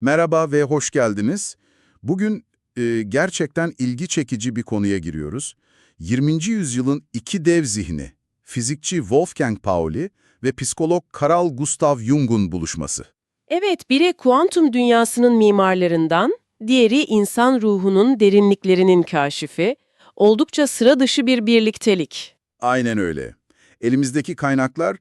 Merhaba ve hoş geldiniz. Bugün e, gerçekten ilgi çekici bir konuya giriyoruz. 20. yüzyılın iki dev zihni, fizikçi Wolfgang Pauli ve psikolog Carl Gustav Jung'un buluşması. Evet, biri kuantum dünyasının mimarlarından, diğeri insan ruhunun derinliklerinin kaşifi, oldukça sıra dışı bir birliktelik. Aynen öyle. Elimizdeki kaynaklar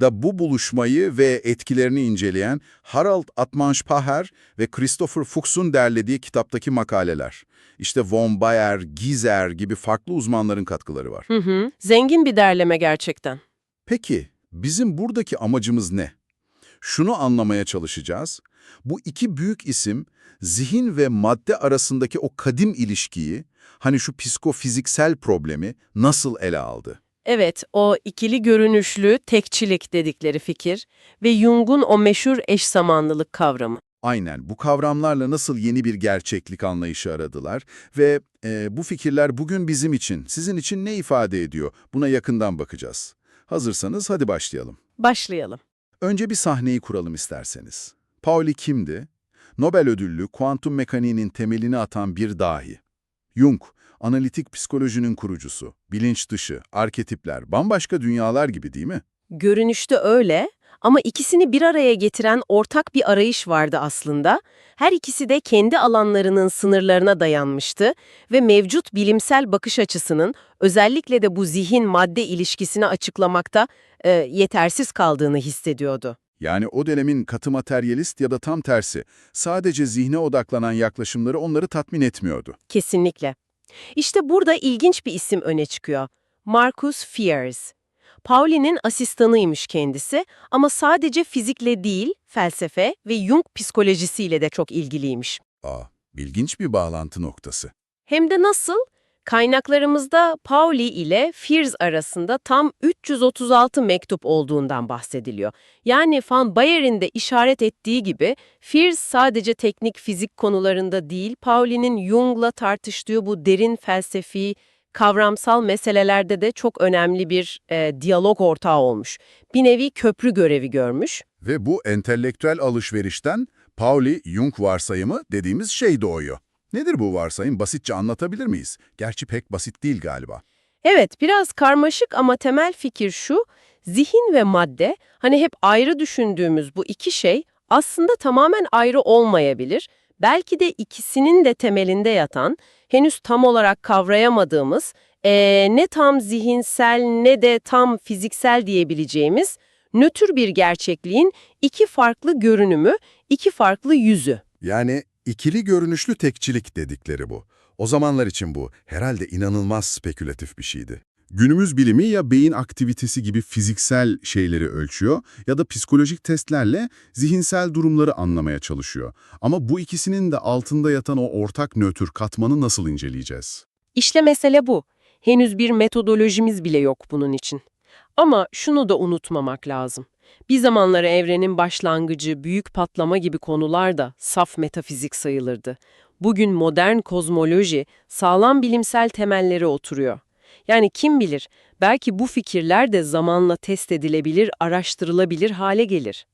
da bu buluşmayı ve etkilerini inceleyen Harald Atmanspacher ve Christopher Fuchs'un derlediği kitaptaki makaleler. İşte von Baer, Gizer gibi farklı uzmanların katkıları var. Hı hı, zengin bir derleme gerçekten. Peki, bizim buradaki amacımız ne? Şunu anlamaya çalışacağız. Bu iki büyük isim, zihin ve madde arasındaki o kadim ilişkiyi, hani şu psikofiziksel problemi nasıl ele aldı? Evet, o ikili görünüşlü tekçilik dedikleri fikir ve Jung'un o meşhur eş zamanlılık kavramı. Aynen, bu kavramlarla nasıl yeni bir gerçeklik anlayışı aradılar ve e, bu fikirler bugün bizim için, sizin için ne ifade ediyor? Buna yakından bakacağız. Hazırsanız hadi başlayalım. Başlayalım. Önce bir sahneyi kuralım isterseniz. Pauli kimdi? Nobel ödüllü kuantum mekaniğinin temelini atan bir dahi. Jung, analitik psikolojinin kurucusu, bilinç dışı, arketipler, bambaşka dünyalar gibi değil mi? Görünüşte öyle ama ikisini bir araya getiren ortak bir arayış vardı aslında. Her ikisi de kendi alanlarının sınırlarına dayanmıştı ve mevcut bilimsel bakış açısının özellikle de bu zihin-madde ilişkisini açıklamakta e, yetersiz kaldığını hissediyordu. Yani o dönemin katı materyalist ya da tam tersi, sadece zihne odaklanan yaklaşımları onları tatmin etmiyordu. Kesinlikle. İşte burada ilginç bir isim öne çıkıyor. Marcus Fiers. Pauli'nin asistanıymış kendisi ama sadece fizikle değil, felsefe ve Jung psikolojisiyle de çok ilgiliymiş. Aa, ilginç bir bağlantı noktası. Hem de nasıl? Kaynaklarımızda Pauli ile Fiers arasında tam 336 mektup olduğundan bahsediliyor. Yani Van Bayer'in de işaret ettiği gibi Fiers sadece teknik fizik konularında değil, Pauli'nin Jung'la tartıştığı bu derin felsefi, kavramsal meselelerde de çok önemli bir e, diyalog ortağı olmuş. Bir nevi köprü görevi görmüş. Ve bu entelektüel alışverişten Pauli-Jung varsayımı dediğimiz şey doğuyor. Nedir bu varsayım? Basitçe anlatabilir miyiz? Gerçi pek basit değil galiba. Evet, biraz karmaşık ama temel fikir şu, zihin ve madde, hani hep ayrı düşündüğümüz bu iki şey aslında tamamen ayrı olmayabilir. Belki de ikisinin de temelinde yatan, henüz tam olarak kavrayamadığımız, eee, ne tam zihinsel ne de tam fiziksel diyebileceğimiz nötr bir gerçekliğin iki farklı görünümü, iki farklı yüzü. Yani ikili görünüşlü tekçilik dedikleri bu. O zamanlar için bu herhalde inanılmaz spekülatif bir şeydi. Günümüz bilimi ya beyin aktivitesi gibi fiziksel şeyleri ölçüyor ya da psikolojik testlerle zihinsel durumları anlamaya çalışıyor. Ama bu ikisinin de altında yatan o ortak nötr katmanı nasıl inceleyeceğiz? İşte mesele bu. Henüz bir metodolojimiz bile yok bunun için. Ama şunu da unutmamak lazım. Bir zamanları evrenin başlangıcı, büyük patlama gibi konular da saf metafizik sayılırdı. Bugün modern kozmoloji sağlam bilimsel temellere oturuyor. Yani kim bilir, belki bu fikirler de zamanla test edilebilir, araştırılabilir hale gelir.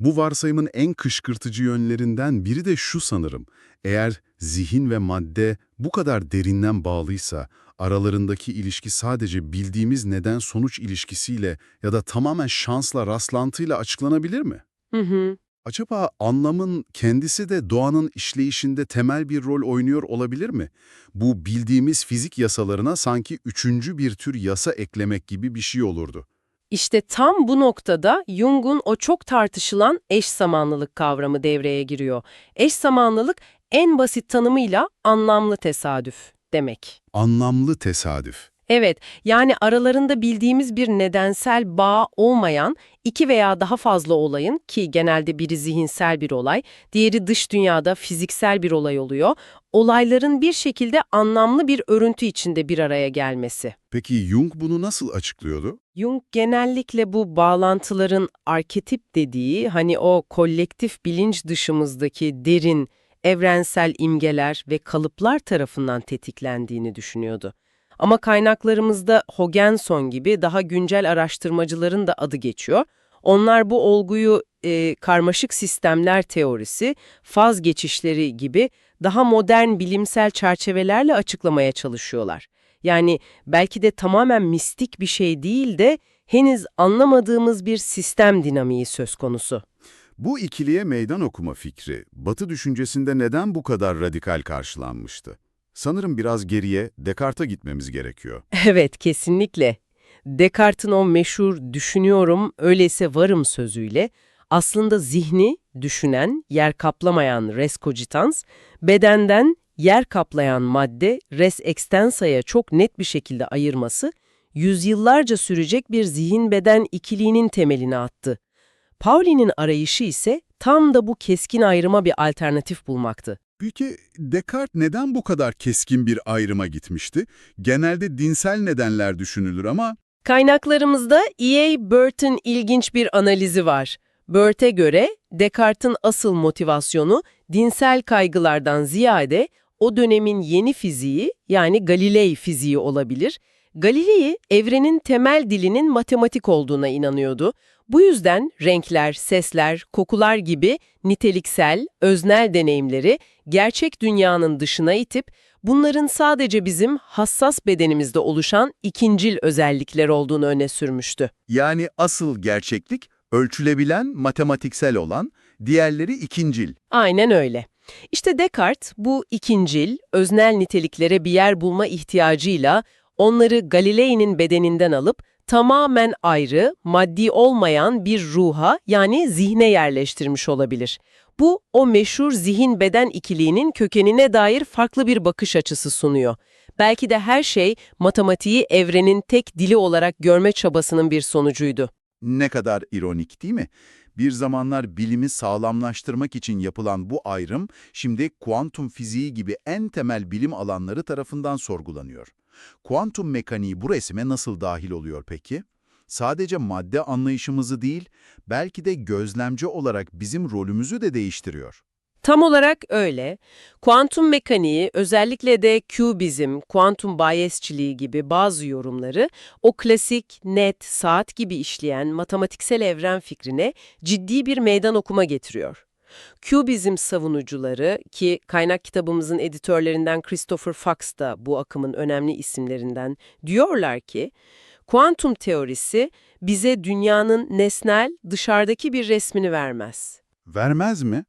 Bu varsayımın en kışkırtıcı yönlerinden biri de şu sanırım. Eğer zihin ve madde bu kadar derinden bağlıysa, aralarındaki ilişki sadece bildiğimiz neden-sonuç ilişkisiyle ya da tamamen şansla, rastlantıyla açıklanabilir mi? Hı hı. Acaba anlamın kendisi de doğanın işleyişinde temel bir rol oynuyor olabilir mi? Bu bildiğimiz fizik yasalarına sanki üçüncü bir tür yasa eklemek gibi bir şey olurdu. İşte tam bu noktada Jung'un o çok tartışılan eş zamanlılık kavramı devreye giriyor. Eş zamanlılık en basit tanımıyla anlamlı tesadüf demek. Anlamlı tesadüf. Evet, yani aralarında bildiğimiz bir nedensel bağ olmayan iki veya daha fazla olayın ki genelde biri zihinsel bir olay, diğeri dış dünyada fiziksel bir olay oluyor, olayların bir şekilde anlamlı bir örüntü içinde bir araya gelmesi. Peki Jung bunu nasıl açıklıyordu? Jung genellikle bu bağlantıların arketip dediği, hani o kolektif bilinç dışımızdaki derin, evrensel imgeler ve kalıplar tarafından tetiklendiğini düşünüyordu. Ama kaynaklarımızda Hogenson gibi daha güncel araştırmacıların da adı geçiyor. Onlar bu olguyu e, karmaşık sistemler teorisi, faz geçişleri gibi daha modern bilimsel çerçevelerle açıklamaya çalışıyorlar. Yani belki de tamamen mistik bir şey değil de henüz anlamadığımız bir sistem dinamiği söz konusu. Bu ikiliye meydan okuma fikri, Batı düşüncesinde neden bu kadar radikal karşılanmıştı? Sanırım biraz geriye, Descartes'a gitmemiz gerekiyor. Evet, kesinlikle. Descartes'in o meşhur düşünüyorum, öyleyse varım sözüyle aslında zihni düşünen, yer kaplamayan res cogitans, bedenden yer kaplayan madde res extensa'ya çok net bir şekilde ayırması, yüzyıllarca sürecek bir zihin-beden ikiliğinin temelini attı. Pauli'nin arayışı ise tam da bu keskin ayrıma bir alternatif bulmaktı. Peki Descartes neden bu kadar keskin bir ayrıma gitmişti? Genelde dinsel nedenler düşünülür ama Kaynaklarımızda E.A. Burt'ın ilginç bir analizi var. Burt'e göre Descartes'in asıl motivasyonu dinsel kaygılardan ziyade o dönemin yeni fiziği yani Galilei fiziği olabilir. Galilei evrenin temel dilinin matematik olduğuna inanıyordu. Bu yüzden renkler, sesler, kokular gibi niteliksel, öznel deneyimleri gerçek dünyanın dışına itip bunların sadece bizim hassas bedenimizde oluşan ikincil özellikler olduğunu öne sürmüştü. Yani asıl gerçeklik ölçülebilen, matematiksel olan, diğerleri ikincil. Aynen öyle. İşte Descartes bu ikincil, öznel niteliklere bir yer bulma ihtiyacıyla onları Galilei'nin bedeninden alıp tamamen ayrı, maddi olmayan bir ruha yani zihne yerleştirmiş olabilir. Bu, o meşhur zihin-beden ikiliğinin kökenine dair farklı bir bakış açısı sunuyor. Belki de her şey matematiği evrenin tek dili olarak görme çabasının bir sonucuydu. Ne kadar ironik değil mi? Bir zamanlar bilimi sağlamlaştırmak için yapılan bu ayrım, şimdi kuantum fiziği gibi en temel bilim alanları tarafından sorgulanıyor. Kuantum mekaniği bu resme nasıl dahil oluyor peki? Sadece madde anlayışımızı değil, belki de gözlemci olarak bizim rolümüzü de değiştiriyor. Tam olarak öyle. Kuantum mekaniği, özellikle de kübizm, kuantum bayesçiliği gibi bazı yorumları, o klasik, net, saat gibi işleyen matematiksel evren fikrine ciddi bir meydan okuma getiriyor. Kübizm savunucuları ki kaynak kitabımızın editörlerinden Christopher Fox da bu akımın önemli isimlerinden diyorlar ki, kuantum teorisi bize dünyanın nesnel, dışarıdaki bir resmini vermez. vermez mi?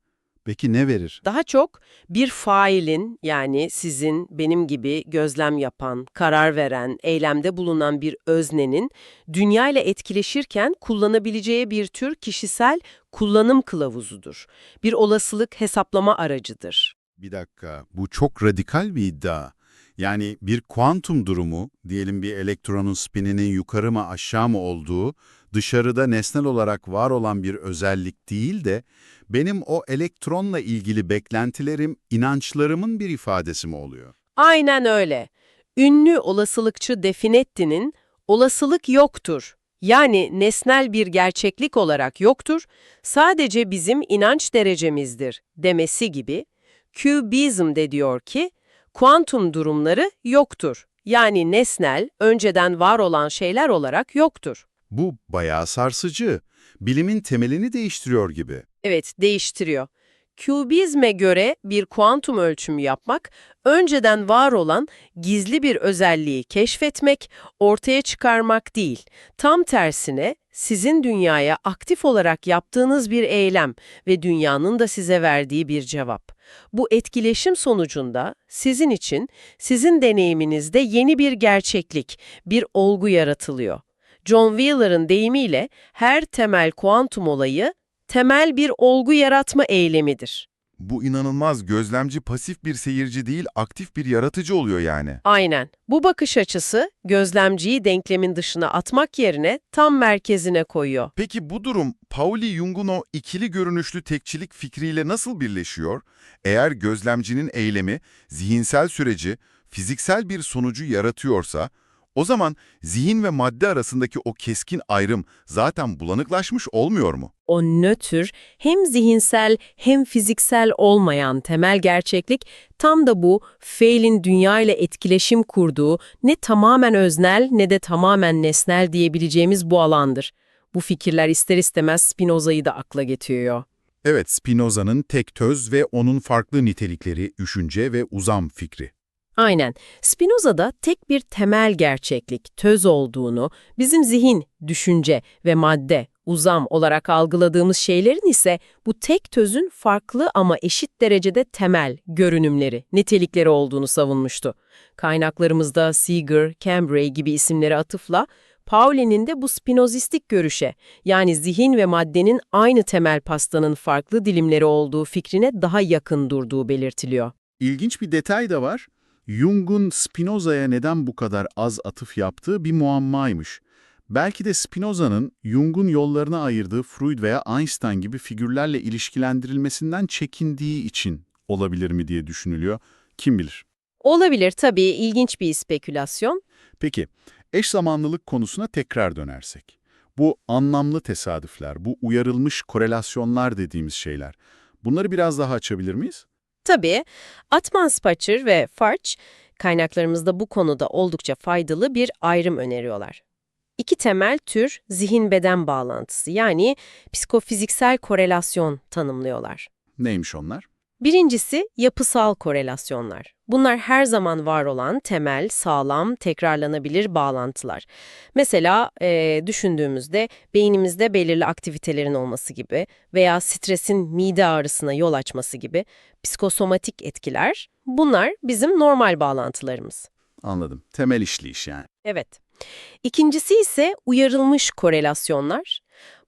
Peki ne verir? Daha çok bir failin yani sizin, benim gibi gözlem yapan, karar veren, eylemde bulunan bir öznenin dünya ile etkileşirken kullanabileceği bir tür kişisel kullanım kılavuzudur. Bir olasılık hesaplama aracıdır. Bir dakika, bu çok radikal bir iddia. Yani bir kuantum durumu, diyelim bir elektronun spininin yukarı mı aşağı mı olduğu, dışarıda nesnel olarak var olan bir özellik değil de, benim o elektronla ilgili beklentilerim, inançlarımın bir ifadesi mi oluyor? Aynen öyle. Ünlü olasılıkçı Definetti'nin olasılık yoktur. Yani nesnel bir gerçeklik olarak yoktur, sadece bizim inanç derecemizdir demesi gibi, Kübizm de diyor ki, kuantum durumları yoktur. Yani nesnel, önceden var olan şeyler olarak yoktur. Bu bayağı sarsıcı. Bilimin temelini değiştiriyor gibi. Evet, değiştiriyor. Kübizme göre bir kuantum ölçümü yapmak, önceden var olan gizli bir özelliği keşfetmek, ortaya çıkarmak değil. Tam tersine sizin dünyaya aktif olarak yaptığınız bir eylem ve dünyanın da size verdiği bir cevap. Bu etkileşim sonucunda sizin için, sizin deneyiminizde yeni bir gerçeklik, bir olgu yaratılıyor. John Wheeler'ın deyimiyle her temel kuantum olayı temel bir olgu yaratma eylemidir. Bu inanılmaz gözlemci pasif bir seyirci değil, aktif bir yaratıcı oluyor yani. Aynen. Bu bakış açısı gözlemciyi denklemin dışına atmak yerine tam merkezine koyuyor. Peki bu durum Pauli Jung'un o ikili görünüşlü tekçilik fikriyle nasıl birleşiyor? Eğer gözlemcinin eylemi, zihinsel süreci, fiziksel bir sonucu yaratıyorsa, o zaman zihin ve madde arasındaki o keskin ayrım zaten bulanıklaşmış olmuyor mu? O nötr, hem zihinsel hem fiziksel olmayan temel gerçeklik tam da bu failin dünya ile etkileşim kurduğu ne tamamen öznel ne de tamamen nesnel diyebileceğimiz bu alandır. Bu fikirler ister istemez Spinoza'yı da akla getiriyor. Evet, Spinoza'nın tek töz ve onun farklı nitelikleri, düşünce ve uzam fikri. Aynen. Spinoza'da tek bir temel gerçeklik, töz olduğunu, bizim zihin, düşünce ve madde, uzam olarak algıladığımız şeylerin ise bu tek tözün farklı ama eşit derecede temel görünümleri, nitelikleri olduğunu savunmuştu. Kaynaklarımızda Seeger, Cambray gibi isimlere atıfla, Pauli'nin de bu spinozistik görüşe, yani zihin ve maddenin aynı temel pastanın farklı dilimleri olduğu fikrine daha yakın durduğu belirtiliyor. İlginç bir detay da var. Jung'un Spinoza'ya neden bu kadar az atıf yaptığı bir muammaymış. Belki de Spinoza'nın Jung'un yollarına ayırdığı Freud veya Einstein gibi figürlerle ilişkilendirilmesinden çekindiği için olabilir mi diye düşünülüyor. Kim bilir. Olabilir tabii, ilginç bir spekülasyon. Peki, eş zamanlılık konusuna tekrar dönersek. Bu anlamlı tesadüfler, bu uyarılmış korelasyonlar dediğimiz şeyler. Bunları biraz daha açabilir miyiz? Tabii, Atman Spacher ve Farch kaynaklarımızda bu konuda oldukça faydalı bir ayrım öneriyorlar. İki temel tür zihin-beden bağlantısı yani psikofiziksel korelasyon tanımlıyorlar. Neymiş onlar? Birincisi yapısal korelasyonlar. Bunlar her zaman var olan temel, sağlam, tekrarlanabilir bağlantılar. Mesela eee, düşündüğümüzde beynimizde belirli aktivitelerin olması gibi veya stresin mide ağrısına yol açması gibi psikosomatik etkiler, bunlar bizim normal bağlantılarımız. Anladım. Temel işleyiş yani. Evet. İkincisi ise uyarılmış korelasyonlar.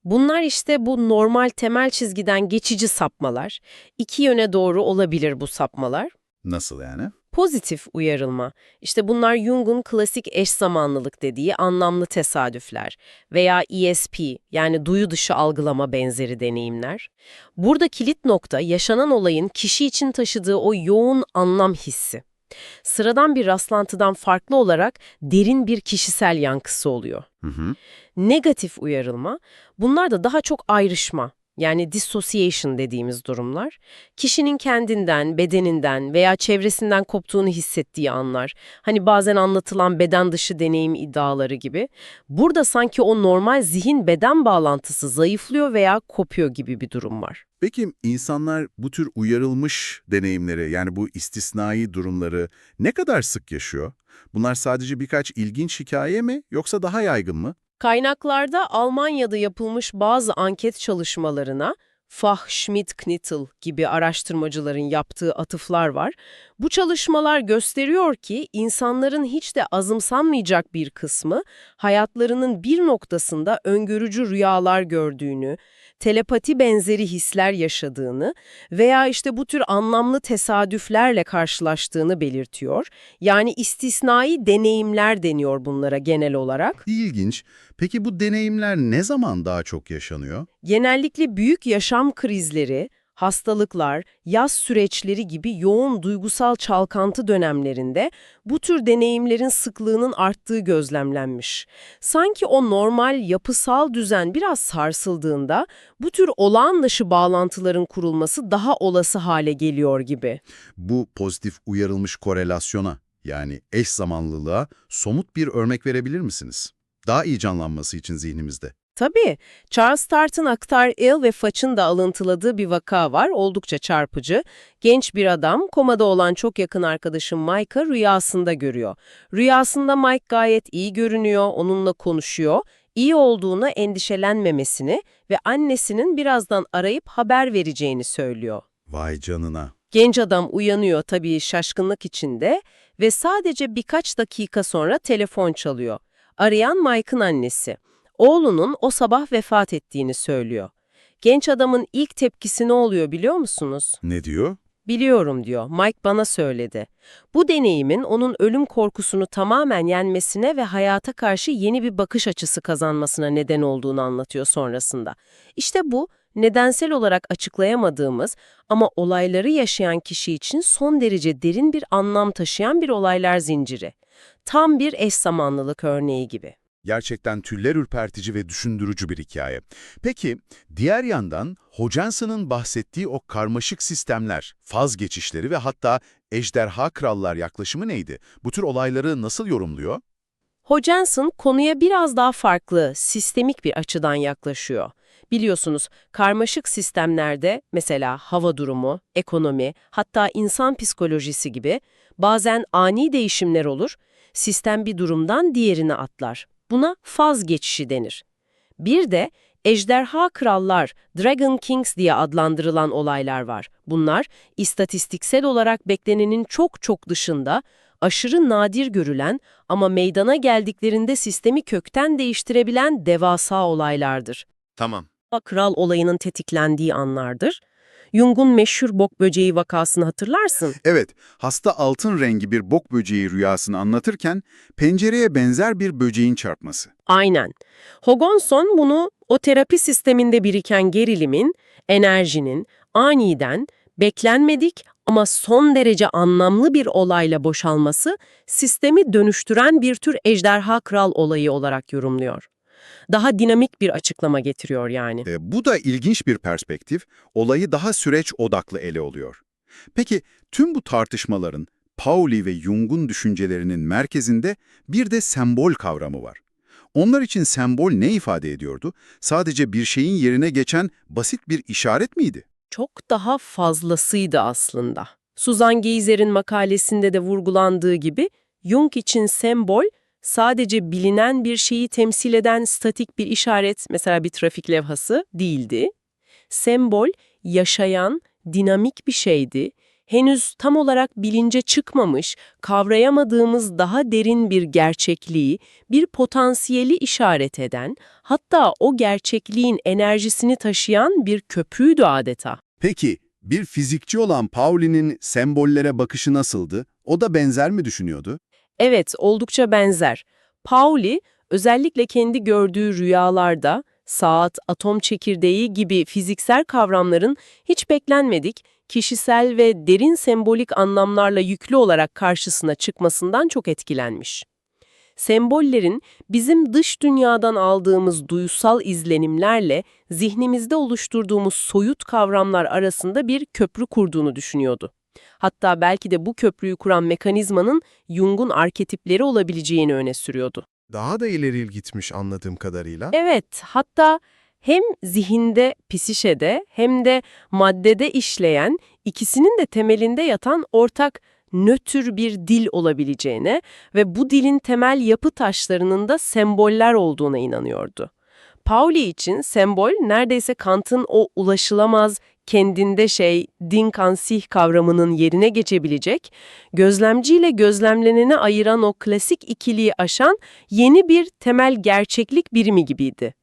Bunlar işte bu normal temel çizgiden geçici sapmalar. İki yöne doğru olabilir bu sapmalar. Nasıl yani? Pozitif uyarılma. İşte bunlar Jung'un klasik eş zamanlılık dediği anlamlı tesadüfler veya ESP yani duyu dışı algılama benzeri deneyimler. Burada kilit nokta yaşanan olayın kişi için taşıdığı o yoğun anlam hissi. Sıradan bir rastlantıdan farklı olarak derin bir kişisel yankısı oluyor. Hı hı. Negatif uyarılma, bunlar da daha çok ayrışma, yani dissociation dediğimiz durumlar. Kişinin kendinden, bedeninden veya çevresinden koptuğunu hissettiği anlar. Hani bazen anlatılan beden dışı deneyim iddiaları gibi. Burada sanki o normal zihin-beden bağlantısı zayıflıyor veya kopuyor gibi bir durum var. Peki insanlar bu tür uyarılmış deneyimleri yani bu istisnai durumları ne kadar sık yaşıyor? Bunlar sadece birkaç ilginç hikaye mi yoksa daha yaygın mı? Kaynaklarda Almanya'da yapılmış bazı anket çalışmalarına Fach-Schmidt-Knittel gibi araştırmacıların yaptığı atıflar var. Bu çalışmalar gösteriyor ki insanların hiç de azımsanmayacak bir kısmı hayatlarının bir noktasında öngörücü rüyalar gördüğünü, telepati benzeri hisler yaşadığını veya işte bu tür anlamlı tesadüflerle karşılaştığını belirtiyor. Yani istisnai deneyimler deniyor bunlara genel olarak. İlginç. Peki bu deneyimler ne zaman daha çok yaşanıyor? Genellikle büyük yaşam krizleri, hastalıklar, yaz süreçleri gibi yoğun duygusal çalkantı dönemlerinde bu tür deneyimlerin sıklığının arttığı gözlemlenmiş. Sanki o normal yapısal düzen biraz sarsıldığında bu tür olağan dışı bağlantıların kurulması daha olası hale geliyor gibi. Bu pozitif uyarılmış korelasyona yani eş zamanlılığa somut bir örnek verebilir misiniz? Daha iyi canlanması için zihnimizde. Tabii. Charles Tart'ın Aktar Il ve Faç'ın da alıntıladığı bir vaka var, oldukça çarpıcı. Genç bir adam, komada olan çok yakın arkadaşı Mike'ı rüyasında görüyor. Rüyasında Mike gayet iyi görünüyor, onunla konuşuyor, iyi olduğuna endişelenmemesini ve annesinin birazdan arayıp haber vereceğini söylüyor. Vay canına. Genç adam uyanıyor tabii şaşkınlık içinde ve sadece birkaç dakika sonra telefon çalıyor. Arayan Mike'ın annesi. Oğlunun o sabah vefat ettiğini söylüyor. Genç adamın ilk tepkisi ne oluyor biliyor musunuz? Ne diyor? Biliyorum diyor, Mike bana söyledi. Bu deneyimin onun ölüm korkusunu tamamen yenmesine ve hayata karşı yeni bir bakış açısı kazanmasına neden olduğunu anlatıyor sonrasında. İşte bu, nedensel olarak açıklayamadığımız ama olayları yaşayan kişi için son derece derin bir anlam taşıyan bir olaylar zinciri. Tam bir eş zamanlılık örneği gibi. Gerçekten tüller ürpertici ve düşündürücü bir hikaye. Peki, diğer yandan Hojanson'ın bahsettiği o karmaşık sistemler, faz geçişleri ve hatta ejderha krallar yaklaşımı neydi? Bu tür olayları nasıl yorumluyor? Hojensen konuya biraz daha farklı, sistemik bir açıdan yaklaşıyor. Biliyorsunuz karmaşık sistemlerde mesela hava durumu, ekonomi, hatta insan psikolojisi gibi bazen ani değişimler olur, sistem bir durumdan diğerine atlar. Buna faz geçişi denir. Bir de ejderha krallar, Dragon Kings diye adlandırılan olaylar var. Bunlar istatistiksel olarak beklenenin çok çok dışında, aşırı nadir görülen ama meydana geldiklerinde sistemi kökten değiştirebilen devasa olaylardır. Tamam. Kral olayının tetiklendiği anlardır. Jung'un meşhur bok böceği vakasını hatırlarsın. Evet, hasta altın rengi bir bok böceği rüyasını anlatırken pencereye benzer bir böceğin çarpması. Aynen. Hogonson bunu o terapi sisteminde biriken gerilimin, enerjinin aniden, beklenmedik ama son derece anlamlı bir olayla boşalması sistemi dönüştüren bir tür ejderha kral olayı olarak yorumluyor. Daha dinamik bir açıklama getiriyor yani. E, bu da ilginç bir perspektif, olayı daha süreç odaklı ele oluyor. Peki tüm bu tartışmaların Pauli ve Jung'un düşüncelerinin merkezinde bir de sembol kavramı var. Onlar için sembol ne ifade ediyordu? Sadece bir şeyin yerine geçen basit bir işaret miydi? çok daha fazlasıydı aslında. Suzan Geizer'in makalesinde de vurgulandığı gibi Jung için sembol sadece bilinen bir şeyi temsil eden statik bir işaret, mesela bir trafik levhası değildi. Sembol yaşayan, dinamik bir şeydi. Henüz tam olarak bilince çıkmamış, kavrayamadığımız daha derin bir gerçekliği, bir potansiyeli işaret eden, hatta o gerçekliğin enerjisini taşıyan bir köprüydü adeta. Peki, bir fizikçi olan Pauli'nin sembollere bakışı nasıldı? O da benzer mi düşünüyordu? Evet, oldukça benzer. Pauli, özellikle kendi gördüğü rüyalarda, saat, atom çekirdeği gibi fiziksel kavramların hiç beklenmedik, kişisel ve derin sembolik anlamlarla yüklü olarak karşısına çıkmasından çok etkilenmiş. Sembollerin bizim dış dünyadan aldığımız duysal izlenimlerle zihnimizde oluşturduğumuz soyut kavramlar arasında bir köprü kurduğunu düşünüyordu. Hatta belki de bu köprüyü kuran mekanizmanın Jung'un arketipleri olabileceğini öne sürüyordu. Daha da ileri gitmiş anladığım kadarıyla. Evet, hatta hem zihinde, psişede hem de maddede işleyen, ikisinin de temelinde yatan ortak nötr bir dil olabileceğine ve bu dilin temel yapı taşlarının da semboller olduğuna inanıyordu. Pauli için sembol neredeyse Kant'ın o ulaşılamaz, kendinde şey, din kansih kavramının yerine geçebilecek, gözlemciyle gözlemleneni ayıran o klasik ikiliği aşan yeni bir temel gerçeklik birimi gibiydi.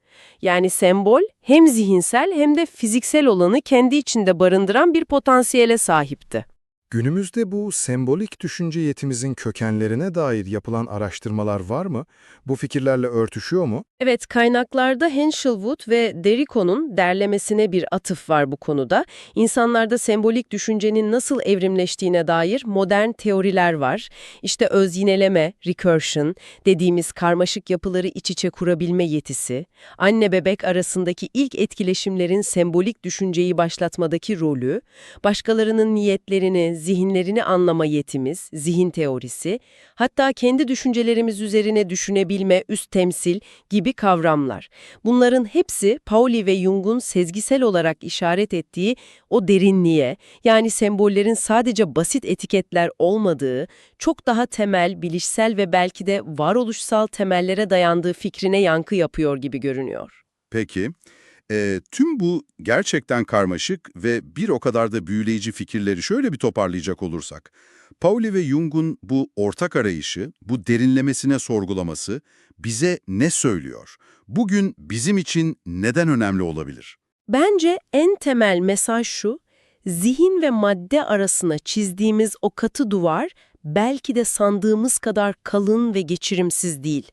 Yani sembol hem zihinsel hem de fiziksel olanı kendi içinde barındıran bir potansiyele sahipti. Günümüzde bu sembolik düşünce yetimizin kökenlerine dair yapılan araştırmalar var mı? Bu fikirlerle örtüşüyor mu? Evet, kaynaklarda Henschelwood ve Derrico'nun derlemesine bir atıf var bu konuda. İnsanlarda sembolik düşüncenin nasıl evrimleştiğine dair modern teoriler var. İşte öz yineleme, recursion dediğimiz karmaşık yapıları iç içe kurabilme yetisi, anne bebek arasındaki ilk etkileşimlerin sembolik düşünceyi başlatmadaki rolü, başkalarının niyetlerini, zihinlerini anlama yetimiz, zihin teorisi, hatta kendi düşüncelerimiz üzerine düşünebilme, üst temsil gibi kavramlar. Bunların hepsi Pauli ve Jung'un sezgisel olarak işaret ettiği o derinliğe, yani sembollerin sadece basit etiketler olmadığı, çok daha temel, bilişsel ve belki de varoluşsal temellere dayandığı fikrine yankı yapıyor gibi görünüyor. Peki, e, tüm bu gerçekten karmaşık ve bir o kadar da büyüleyici fikirleri şöyle bir toparlayacak olursak, Pauli ve Jung'un bu ortak arayışı, bu derinlemesine sorgulaması bize ne söylüyor? Bugün bizim için neden önemli olabilir? Bence en temel mesaj şu, zihin ve madde arasına çizdiğimiz o katı duvar belki de sandığımız kadar kalın ve geçirimsiz değil.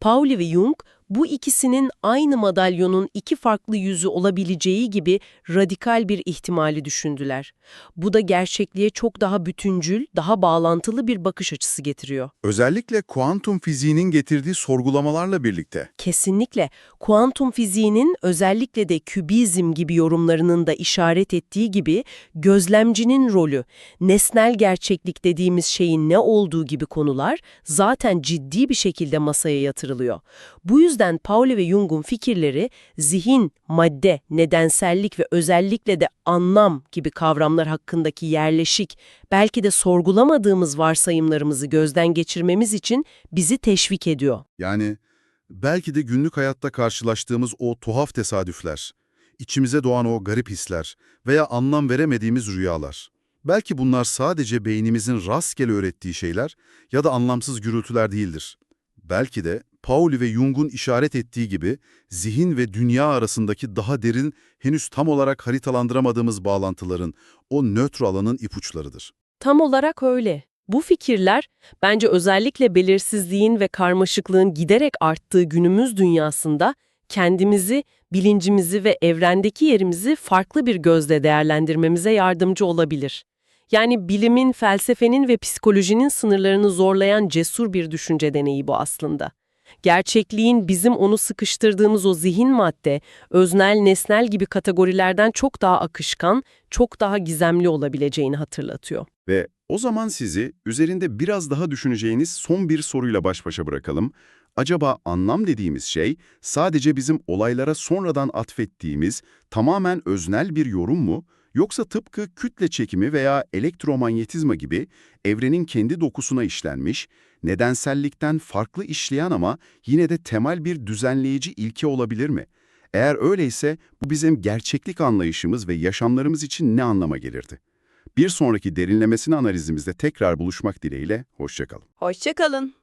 Pauli ve Jung bu ikisinin aynı madalyonun iki farklı yüzü olabileceği gibi radikal bir ihtimali düşündüler. Bu da gerçekliğe çok daha bütüncül, daha bağlantılı bir bakış açısı getiriyor. Özellikle kuantum fiziğinin getirdiği sorgulamalarla birlikte. Kesinlikle kuantum fiziğinin özellikle de kübizm gibi yorumlarının da işaret ettiği gibi gözlemcinin rolü, nesnel gerçeklik dediğimiz şeyin ne olduğu gibi konular zaten ciddi bir şekilde masaya yatırılıyor. Bu yüzden Pauli ve Jung'un fikirleri zihin, madde, nedensellik ve özellikle de anlam gibi kavramlar hakkındaki yerleşik, belki de sorgulamadığımız varsayımlarımızı gözden geçirmemiz için bizi teşvik ediyor. Yani belki de günlük hayatta karşılaştığımız o tuhaf tesadüfler, içimize doğan o garip hisler veya anlam veremediğimiz rüyalar. Belki bunlar sadece beynimizin rastgele öğrettiği şeyler ya da anlamsız gürültüler değildir. Belki de Pauli ve Jung'un işaret ettiği gibi zihin ve dünya arasındaki daha derin, henüz tam olarak haritalandıramadığımız bağlantıların, o nötr alanın ipuçlarıdır. Tam olarak öyle. Bu fikirler bence özellikle belirsizliğin ve karmaşıklığın giderek arttığı günümüz dünyasında kendimizi, bilincimizi ve evrendeki yerimizi farklı bir gözle değerlendirmemize yardımcı olabilir. Yani bilimin, felsefenin ve psikolojinin sınırlarını zorlayan cesur bir düşünce deneyi bu aslında. Gerçekliğin bizim onu sıkıştırdığımız o zihin madde, öznel, nesnel gibi kategorilerden çok daha akışkan, çok daha gizemli olabileceğini hatırlatıyor. Ve o zaman sizi üzerinde biraz daha düşüneceğiniz son bir soruyla baş başa bırakalım. Acaba anlam dediğimiz şey sadece bizim olaylara sonradan atfettiğimiz tamamen öznel bir yorum mu? Yoksa tıpkı kütle çekimi veya elektromanyetizma gibi evrenin kendi dokusuna işlenmiş, nedensellikten farklı işleyen ama yine de temel bir düzenleyici ilke olabilir mi? Eğer öyleyse bu bizim gerçeklik anlayışımız ve yaşamlarımız için ne anlama gelirdi? Bir sonraki derinlemesine analizimizde tekrar buluşmak dileğiyle, hoşçakalın. Hoşçakalın.